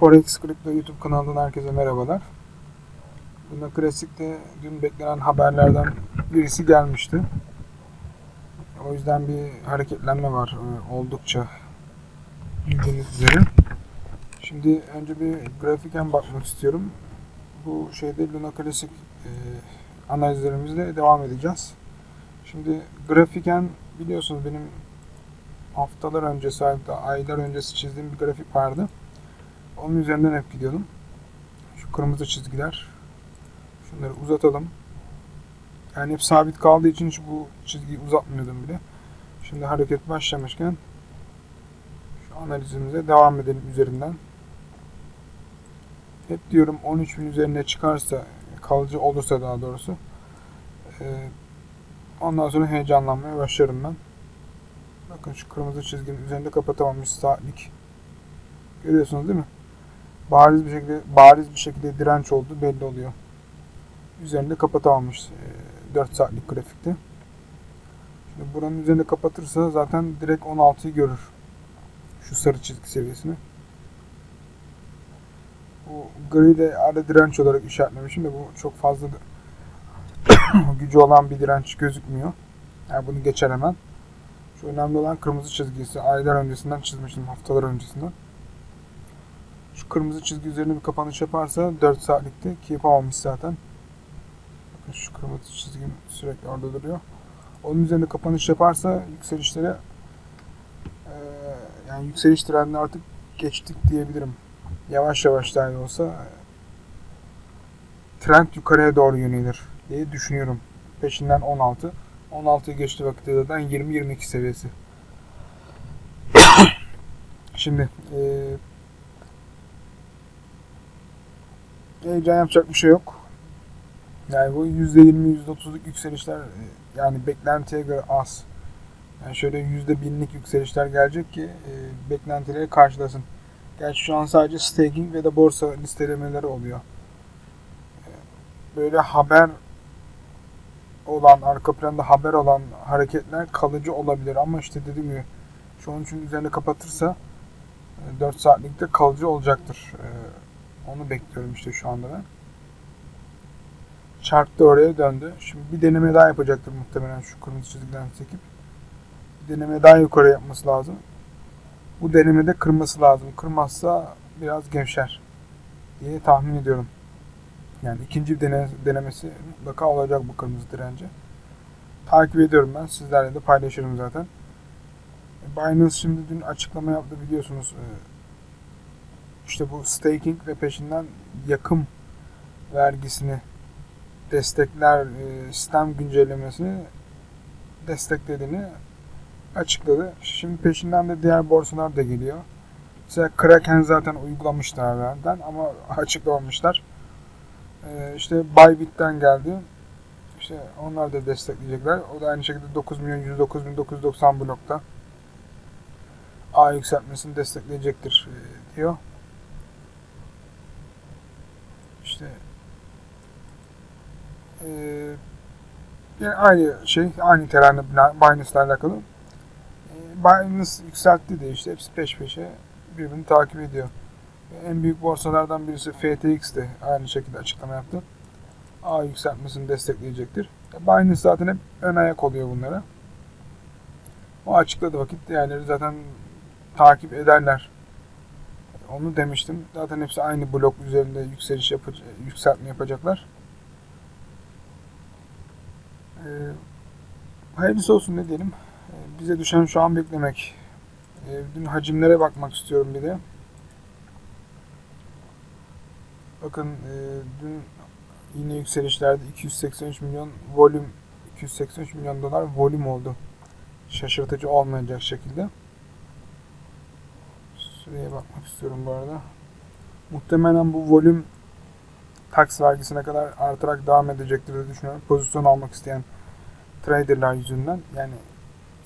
Forex Crypto YouTube kanalından herkese merhabalar. Bunda Klasik'te dün beklenen haberlerden birisi gelmişti. O yüzden bir hareketlenme var e, oldukça bildiğiniz üzere. Şimdi önce bir grafiken bakmak istiyorum. Bu şeyde Luna Klasik e, analizlerimizle devam edeceğiz. Şimdi grafiken biliyorsunuz benim haftalar öncesi hatta aylar öncesi çizdiğim bir grafik vardı. Onun üzerinden hep gidiyordum. Şu kırmızı çizgiler. Şunları uzatalım. Yani hep sabit kaldığı için hiç bu çizgiyi uzatmıyordum bile. Şimdi hareket başlamışken şu analizimize devam edelim üzerinden. Hep diyorum 13.000 üzerine çıkarsa kalıcı olursa daha doğrusu e, ondan sonra heyecanlanmaya başlarım ben. Bakın şu kırmızı çizginin üzerinde kapatamamış saatlik. Görüyorsunuz değil mi? Bariz bir şekilde bariz bir şekilde direnç olduğu belli oluyor. Üzerinde kapatamamış e, 4 saatlik grafikte. Şimdi buranın üzerinde kapatırsa zaten direkt 16'yı görür. Şu sarı çizgi seviyesini. Bu gri de ara direnç olarak işaretlemişim de bu çok fazla gücü olan bir direnç gözükmüyor. Yani bunu geçer hemen. Şu önemli olan kırmızı çizgisi. Aylar öncesinden çizmiştim, haftalar öncesinden. Şu kırmızı çizgi üzerine bir kapanış yaparsa 4 saatlikte ki yapamamış zaten. Bakın şu kırmızı çizgim sürekli orada duruyor. Onun üzerine kapanış yaparsa yükselişlere eee, yani yükseliş trendini artık geçtik diyebilirim. Yavaş yavaş dahi olsa trend yukarıya doğru yönelir diye düşünüyorum. Peşinden 16. 16'yı geçti vakitte zaten 20-22 seviyesi. Şimdi eee heyecan yapacak bir şey yok. Yani bu %20, %30'luk yükselişler e, yani beklentiye göre az. Yani şöyle %1000'lik yükselişler gelecek ki e, beklentileri karşılasın. Gerçi şu an sadece staking ve de borsa listelemeleri oluyor. E, Böyle haber olan, arka planda haber olan hareketler kalıcı olabilir ama işte dediğim gibi an için üzerine kapatırsa e, 4 saatlikte kalıcı olacaktır. E, Onu bekliyorum işte şu anda ben. Çarptı oraya döndü. Şimdi bir deneme daha yapacaktır muhtemelen şu kırmızı çizgiden çekip. Bir deneme daha yukarı yapması lazım. Bu denemede kırması lazım. Kırmazsa biraz gevşer diye tahmin ediyorum. Yani ikinci bir dene- denemesi mutlaka olacak bu kırmızı dirence. Takip ediyorum ben. Sizlerle de paylaşırım zaten. Binance şimdi dün açıklama yaptı biliyorsunuz. İşte bu staking ve peşinden yakım vergisini destekler e, sistem güncellemesini desteklediğini açıkladı. Şimdi peşinden de diğer borsalar da geliyor. Mesela Kraken zaten uygulamıştı evvelden ama açıklamamışlar. Ee, işte Bybit'ten geldi. İşte onlar da destekleyecekler. O da aynı şekilde 9 milyon 109 bin 990 blokta A yükseltmesini destekleyecektir e, diyor. İşte ee, yani aynı şey, aynı terane Binance'la alakalı. Binance yükseltti de işte hepsi peş peşe birbirini takip ediyor. En büyük borsalardan birisi FTX de aynı şekilde açıklama yaptı. A yükseltmesini destekleyecektir. E, Binance zaten hep ön ayak oluyor bunlara. O açıkladı vakit diğerleri zaten takip ederler. Onu demiştim. Zaten hepsi aynı blok üzerinde yükseliş yapacak, yükseltme yapacaklar. Ee, hayırlısı olsun ne diyelim. Ee, bize düşen şu an beklemek. Ee, dün hacimlere bakmak istiyorum bir de. Bakın e, dün yine yükselişlerde 283 milyon volüm 283 milyon dolar volüm oldu. Şaşırtıcı olmayacak şekilde. Şuraya bakmak istiyorum bu arada. Muhtemelen bu volüm tax vergisine kadar artarak devam edecektir diye düşünüyorum. Pozisyon almak isteyen traderlar yüzünden. Yani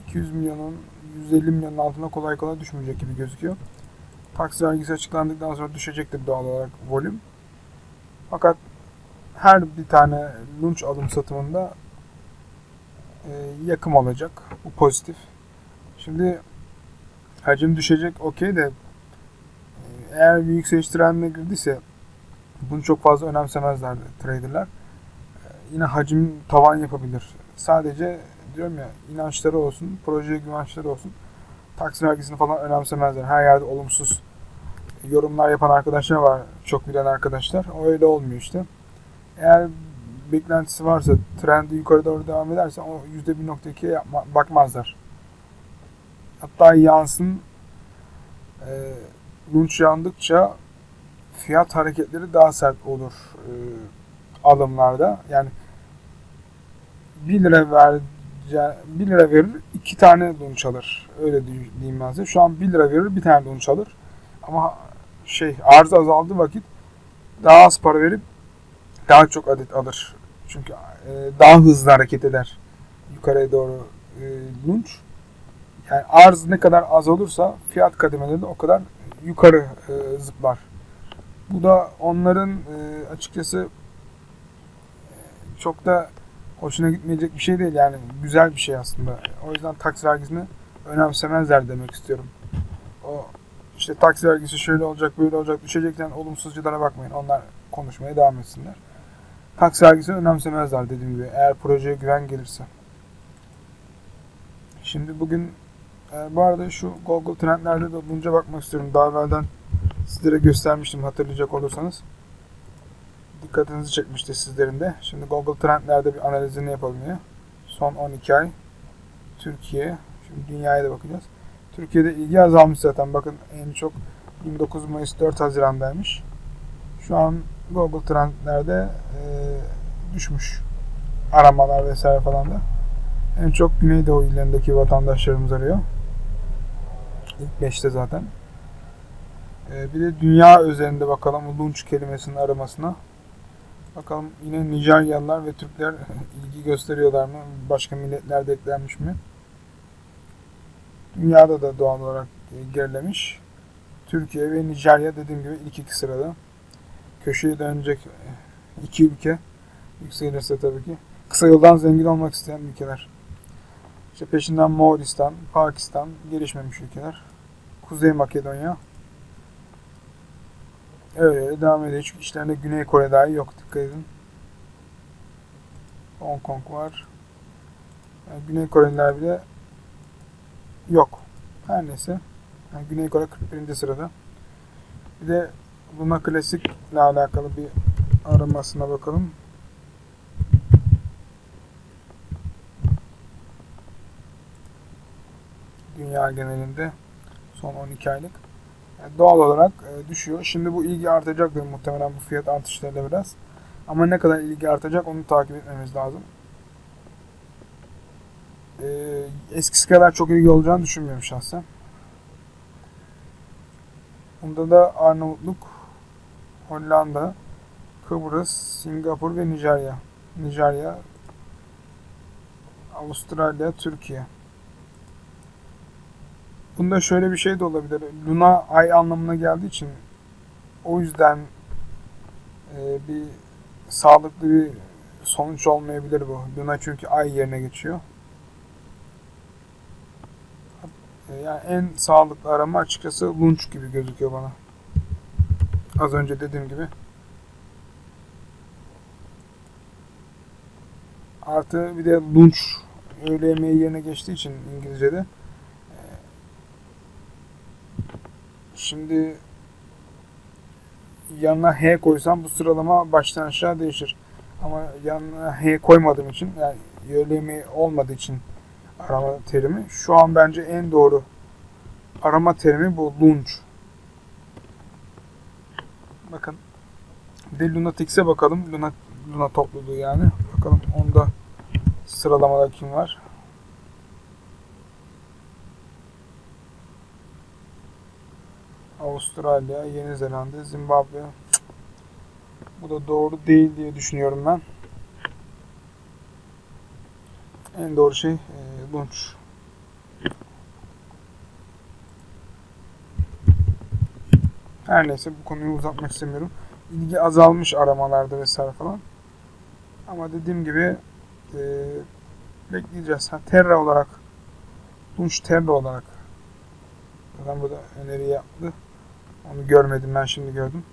200 milyonun 150 milyonun altına kolay kolay düşmeyecek gibi gözüküyor. Tax vergisi açıklandıktan sonra düşecektir doğal olarak volüm. Fakat her bir tane lunch alım satımında e, yakım olacak. Bu pozitif. Şimdi hacim düşecek okey de eğer bir yükseliş trendine girdiyse bunu çok fazla önemsemezlerdi traderlar. Ee, Yine hacim tavan yapabilir. Sadece diyorum ya inançları olsun, projeye güvençleri olsun. Taksi vergisini falan önemsemezler. Her yerde olumsuz yorumlar yapan arkadaşlar var. Çok bilen arkadaşlar. O öyle olmuyor işte. Eğer beklentisi varsa, trendi yukarı doğru devam ederse o %1.2'ye yapma, bakmazlar. Hatta yansın e, lunch yandıkça fiyat hareketleri daha sert olur e, alımlarda. Yani 1 lira ver 1 lira verir, 2 tane lunch alır. Öyle diyeyim ben size. Şu an 1 lira verir, bir tane lunch alır. Ama şey arz azaldığı vakit daha az para verip daha çok adet alır. Çünkü e, daha hızlı hareket eder yukarıya doğru e, lunch. Yani arz ne kadar az olursa fiyat kademeleri de o kadar yukarı e, zıplar. Bu da onların e, açıkçası çok da hoşuna gitmeyecek bir şey değil yani güzel bir şey aslında. O yüzden taksi vergisini önemsemezler demek istiyorum. O işte taksi vergisi şöyle olacak böyle olacak düşecekten olumsuzculara bakmayın. Onlar konuşmaya devam etsinler. Taksi vergisini önemsemezler dediğim gibi eğer projeye güven gelirse. Şimdi bugün e, bu arada şu Google Trendlerde de bunca bakmak istiyorum. Daha evvelden sizlere göstermiştim hatırlayacak olursanız. Dikkatinizi çekmişti sizlerin de. Şimdi Google Trendlerde bir analizini yapalım ya. Son 12 ay Türkiye. Şimdi dünyaya da bakacağız. Türkiye'de ilgi azalmış zaten. Bakın en çok 29 Mayıs 4 Haziran'daymış. Şu an Google Trendlerde e, düşmüş. Aramalar vesaire falan da. En çok Güneydoğu illerindeki vatandaşlarımız arıyor. İlk 5'te zaten. E, bir de dünya üzerinde bakalım lunch kelimesinin aramasına. Bakalım yine Nijeryalılar ve Türkler ilgi gösteriyorlar mı? Başka milletler de eklenmiş mi? Dünyada da doğal olarak gerilemiş. Türkiye ve Nijerya dediğim gibi ilk iki sırada. Köşeye dönecek iki ülke yükselirse tabii ki. Kısa yoldan zengin olmak isteyen ülkeler. İşte peşinden Moğolistan, Pakistan, gelişmemiş ülkeler. Kuzey Makedonya. Öyle devam ediyor. Çünkü işlerinde Güney Kore dahi yok. Dikkat edin. Hong Kong var. Yani Güney Koreliler bile yok. Her neyse. Yani Güney Kore 41. sırada. Bir de Luna Classic ile alakalı bir aramasına bakalım. Dünya genelinde son 12 aylık. Yani doğal olarak e, düşüyor. Şimdi bu ilgi artacaktır muhtemelen bu fiyat artışlarıyla biraz. Ama ne kadar ilgi artacak onu takip etmemiz lazım. Ee, eskisi kadar çok ilgi olacağını düşünmüyorum şahsen. Bunda da Arnavutluk, Hollanda, Kıbrıs, Singapur ve Nijerya. Nijerya, Avustralya, Türkiye. Bunda şöyle bir şey de olabilir. Luna ay anlamına geldiği için o yüzden e, bir sağlıklı bir sonuç olmayabilir bu. Luna çünkü ay yerine geçiyor. E, yani en sağlıklı arama açıkçası lunch gibi gözüküyor bana. Az önce dediğim gibi. Artı bir de lunch öğle yemeği yerine geçtiği için İngilizce'de. E, Şimdi yanına H koysam bu sıralama baştan aşağı değişir. Ama yanına H koymadığım için yani yemeği olmadığı için arama terimi. Şu an bence en doğru arama terimi bu lunch. Bakın. Bir de Lunatix'e bakalım. Luna, Luna topluluğu yani. Bakalım onda sıralamada kim var. Avustralya, Yeni Zelanda, Zimbabwe. Bu da doğru değil diye düşünüyorum ben. En doğru şey e, lunch. Her neyse bu konuyu uzatmak istemiyorum. İlgi azalmış aramalarda vesaire falan. Ama dediğim gibi e, bekleyeceğiz. Ha, Terra olarak Lunch Terra olarak zaten burada öneri yaptı. Onu görmedim ben şimdi gördüm.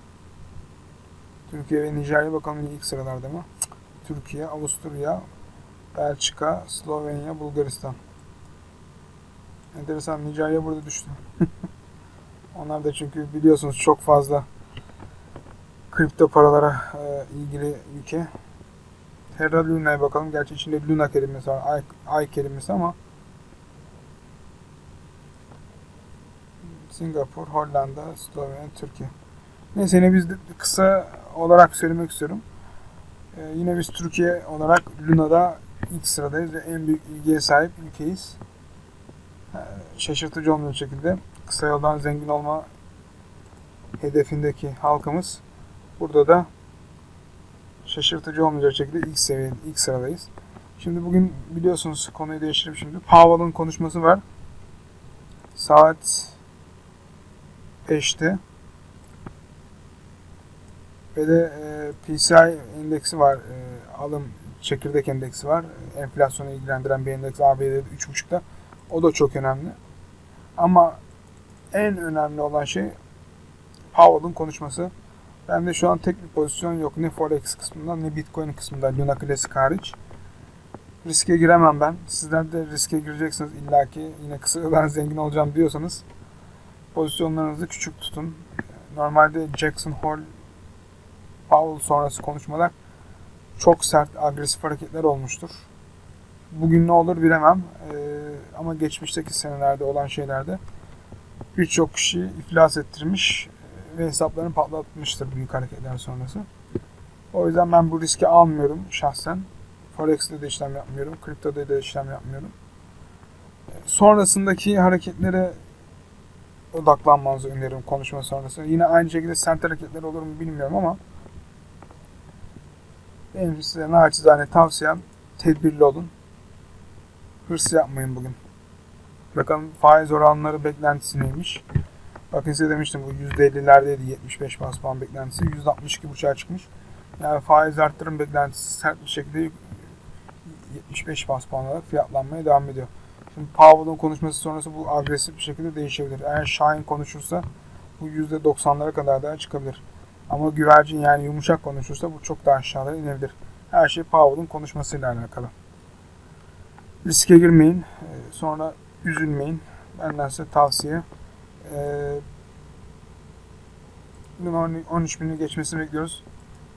Türkiye ve Nijerya bakalım ilk sıralarda mı? Türkiye, Avusturya, Belçika, Slovenya, Bulgaristan. Enteresan Nijerya burada düştü. Onlar da çünkü biliyorsunuz çok fazla kripto paralara e, ilgili ülke. Terra Luna'ya bakalım. Gerçi içinde Luna kelimesi var. Ay, ay kelimesi ama Singapur, Hollanda, Slovenya, Türkiye. Neyse yine biz de kısa olarak söylemek istiyorum. Ee, yine biz Türkiye olarak Luna'da ilk sıradayız ve en büyük ilgiye sahip ülkeyiz. Ee, şaşırtıcı olmayan şekilde kısa yoldan zengin olma hedefindeki halkımız burada da şaşırtıcı olmayacak şekilde ilk seviye, ilk sıradayız. Şimdi bugün biliyorsunuz konuyu değiştirip şimdi. Powell'ın konuşması var. Saat 5'te. Ve de e, PCI endeksi var. E, alım çekirdek endeksi var. Enflasyonu ilgilendiren bir endeks ABD'de 3.5'ta. O da çok önemli. Ama en önemli olan şey Powell'ın konuşması. Ben de şu an tek bir pozisyon yok. Ne Forex kısmında ne Bitcoin kısmında Luna Classic hariç. Riske giremem ben. Sizler de riske gireceksiniz illaki. Yine kısa yoldan zengin olacağım diyorsanız pozisyonlarınızı küçük tutun. Normalde Jackson Hole Powell sonrası konuşmalar çok sert, agresif hareketler olmuştur. Bugün ne olur bilemem. Ee, ama geçmişteki senelerde olan şeylerde birçok kişi iflas ettirmiş ve hesaplarını patlatmıştır büyük hareketler sonrası. O yüzden ben bu riski almıyorum şahsen. Forex'te de işlem yapmıyorum. Kriptoda da işlem yapmıyorum. Sonrasındaki hareketlere odaklanmanızı öneririm konuşma sonrası. Yine aynı şekilde sert hareketler olur mu bilmiyorum ama benim size naçizane tavsiyem tedbirli olun. Hırs yapmayın bugün. Bakalım faiz oranları beklentisi neymiş? Bakın size demiştim bu %50'lerdeydi 75 bas puan beklentisi. %62,5'a çıkmış. Yani faiz arttırım beklentisi sert bir şekilde 75 bas puan olarak fiyatlanmaya devam ediyor. Şimdi Powell'ın konuşması sonrası bu agresif bir şekilde değişebilir. Eğer Şahin konuşursa bu %90'lara kadar daha çıkabilir. Ama güvercin yani yumuşak konuşursa bu çok daha aşağılara inebilir. Her şey Powell'ın konuşmasıyla alakalı. Riske girmeyin. Sonra üzülmeyin. Benden size tavsiye. Ee, 13 bini geçmesini bekliyoruz.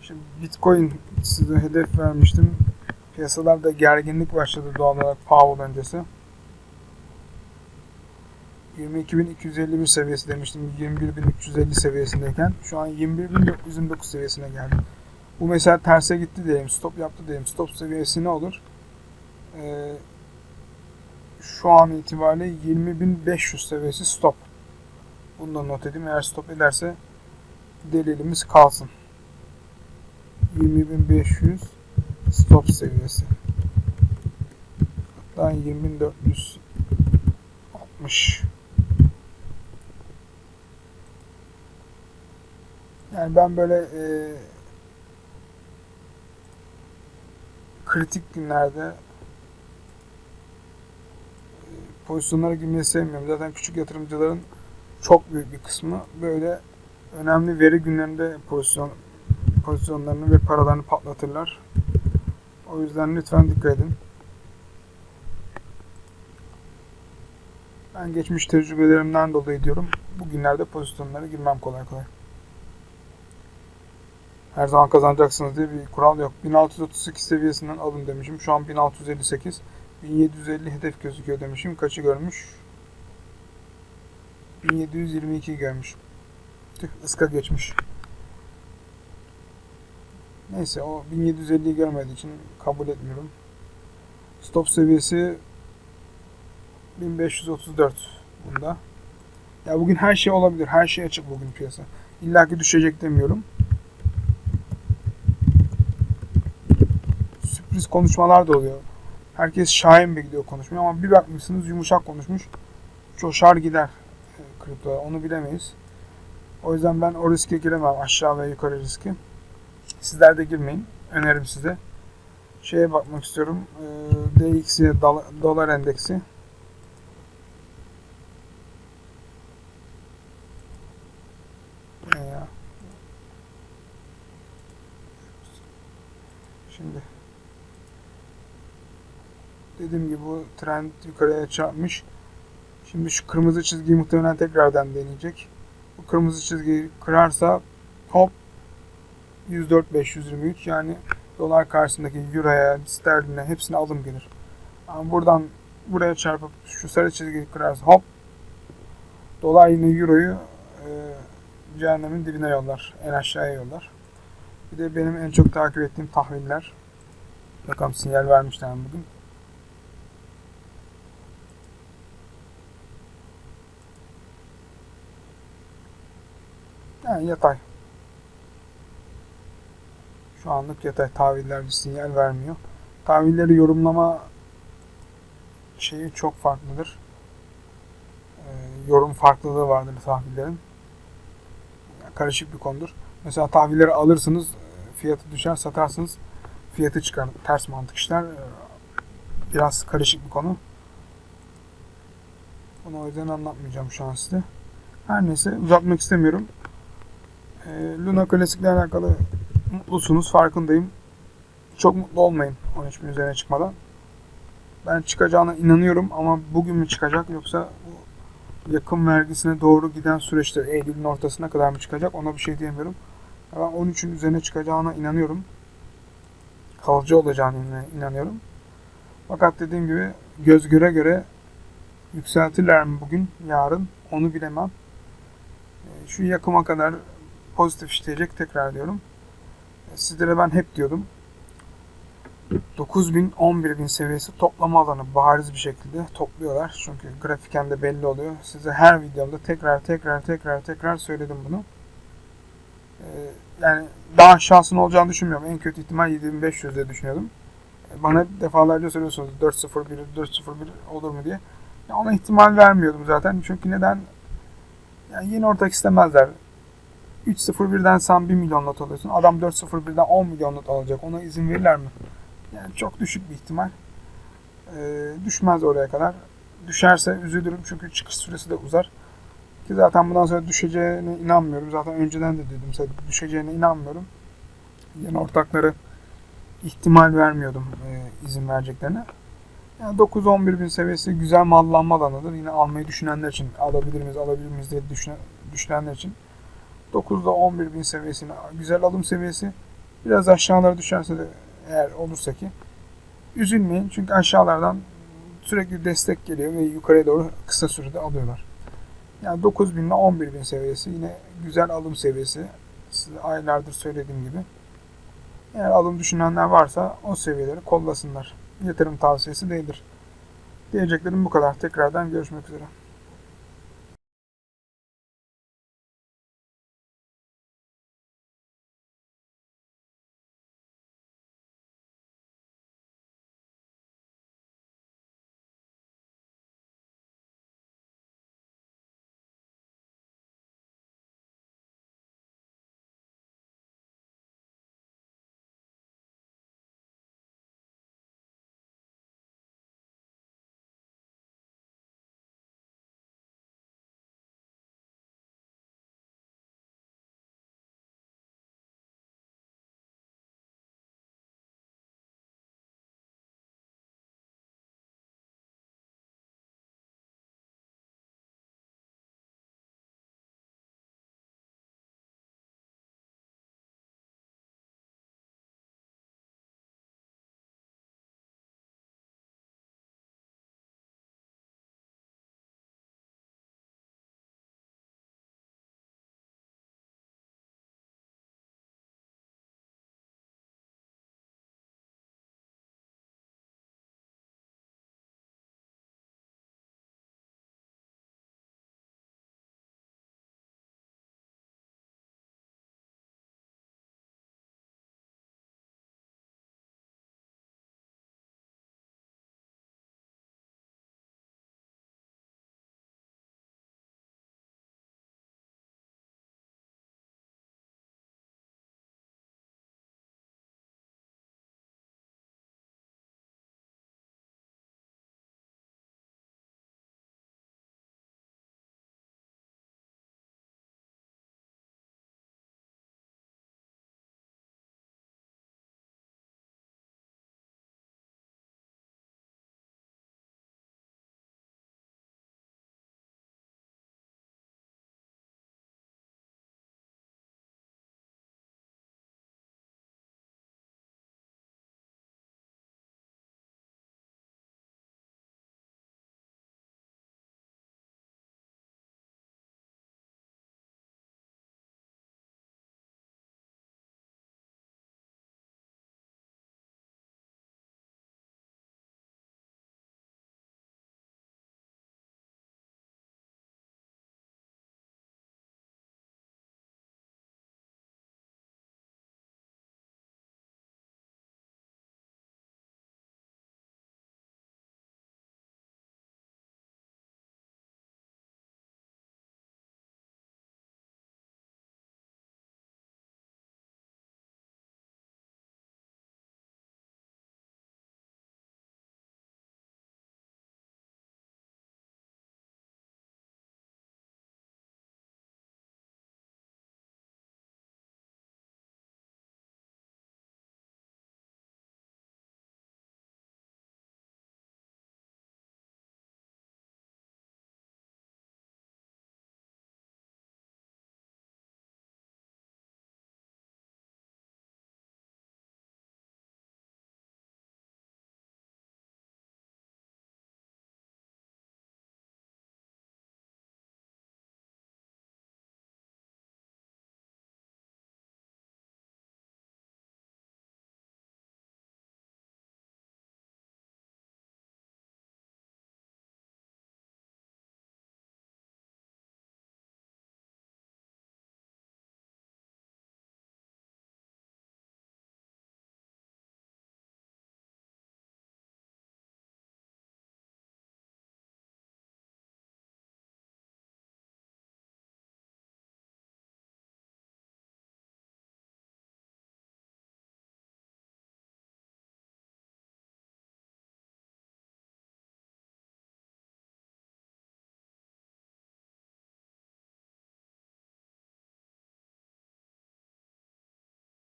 Şimdi Bitcoin size hedef vermiştim. Piyasalarda gerginlik başladı doğal olarak Powell öncesi. 22.251 seviyesi demiştim 21.350 seviyesindeyken şu an 21.429 seviyesine geldi. Bu mesela terse gitti diyelim stop yaptı diyelim stop seviyesi ne olur? Ee, şu an itibariyle 20.500 seviyesi stop. Bunu da not edeyim. Eğer stop ederse delilimiz kalsın. 20.500 stop seviyesi. Hatta 20.460 Yani ben böyle e, kritik günlerde e, pozisyonlara girmeyi sevmiyorum. Zaten küçük yatırımcıların çok büyük bir kısmı böyle önemli veri günlerinde pozisyon pozisyonlarını ve paralarını patlatırlar. O yüzden lütfen dikkat edin. Ben geçmiş tecrübelerimden dolayı diyorum. Bugünlerde pozisyonlara girmem kolay kolay. Her zaman kazanacaksınız diye bir kural yok. 1638 seviyesinden alın demişim. Şu an 1658. 1750 hedef gözüküyor demişim. Kaçı görmüş? 1722 görmüş. Tüh ıska geçmiş. Neyse o 1750'yi görmediği için kabul etmiyorum. Stop seviyesi 1534 bunda. Ya bugün her şey olabilir. Her şey açık bugün piyasa. İlla ki düşecek demiyorum. Konuşmalar da oluyor. Herkes şahin bekliyor konuşmuyor ama bir bakmışsınız yumuşak konuşmuş. Coşar gider kripto. Onu bilemeyiz. O yüzden ben o riske giremem. Aşağı ve yukarı riski. Sizler de girmeyin. Önerim size. Şeye bakmak istiyorum. DXY dolar endeksi. Dediğim gibi bu trend yukarıya çarpmış. Şimdi şu kırmızı çizgiyi muhtemelen tekrardan deneyecek. Bu kırmızı çizgiyi kırarsa hop 104.523 yani dolar karşısındaki euroya, sterline hepsine alım gelir. Ama buradan buraya çarpıp şu sarı çizgiyi kırarsa hop dolar yine euroyu e, cehennemin dibine yollar. En aşağıya yollar. Bir de benim en çok takip ettiğim tahviller. Bakalım sinyal vermişler mi bugün. Yani yatay. Şu anlık yatay. Tahviller bir sinyal vermiyor. Tahvilleri yorumlama şeyi çok farklıdır. Ee, yorum farklılığı vardır tahvillerin. Yani karışık bir konudur. Mesela tahvilleri alırsınız, fiyatı düşer, satarsınız, fiyatı çıkar. Ters mantık işler. Ee, Biraz karışık bir konu. Bunu o yüzden anlatmayacağım şu an size. Her neyse uzatmak istemiyorum. Ee, Luna Classic ile alakalı mutlusunuz farkındayım. Çok mutlu olmayın 13 bin üzerine çıkmadan. Ben çıkacağına inanıyorum ama bugün mü çıkacak yoksa yakın vergisine doğru giden süreçte Eylül'ün ortasına kadar mı çıkacak ona bir şey diyemiyorum. Ben 13'ün üzerine çıkacağına inanıyorum. Kalıcı olacağına inanıyorum. Fakat dediğim gibi göz göre göre yükseltirler mi bugün, yarın onu bilemem. Ee, Şu yakıma kadar pozitif işleyecek tekrar diyorum. Ee, Sizlere ben hep diyordum. 9000 11000 seviyesi toplama alanı bariz bir şekilde topluyorlar. Çünkü grafiken de belli oluyor. Size her videomda tekrar tekrar tekrar tekrar söyledim bunu. Ee, yani daha aşağısını olacağını düşünmüyorum. En kötü ihtimal 7500 diye düşünüyordum. Ee, Bana defalarca söylüyorsunuz 401 401 olur mu diye. Ya ona ihtimal vermiyordum zaten. Çünkü neden? Yani yeni ortak istemezler. 3.01'den sen 1 milyon not alıyorsun. Adam 4.01'den 10 milyon not alacak. Ona izin verirler mi? Yani çok düşük bir ihtimal. Ee, düşmez oraya kadar. Düşerse üzülürüm çünkü çıkış süresi de uzar. Ki zaten bundan sonra düşeceğine inanmıyorum. Zaten önceden de dedim size düşeceğine inanmıyorum. Yeni ortakları ihtimal vermiyordum e, izin vereceklerine. Yani 9-11 bin seviyesi güzel mallanma alanıdır. Yine almayı düşünenler için alabilir miyiz, alabilir miyiz diye düşünen, düşünenler için 9'da 11 bin seviyesine güzel alım seviyesi. Biraz aşağılara düşerse de eğer olursa ki üzülmeyin. Çünkü aşağılardan sürekli destek geliyor ve yukarıya doğru kısa sürede alıyorlar. Yani 9 bin ile 11 bin seviyesi yine güzel alım seviyesi. Size aylardır söylediğim gibi. Eğer alım düşünenler varsa o seviyeleri kollasınlar. Yatırım tavsiyesi değildir. Diyeceklerim bu kadar. Tekrardan görüşmek üzere.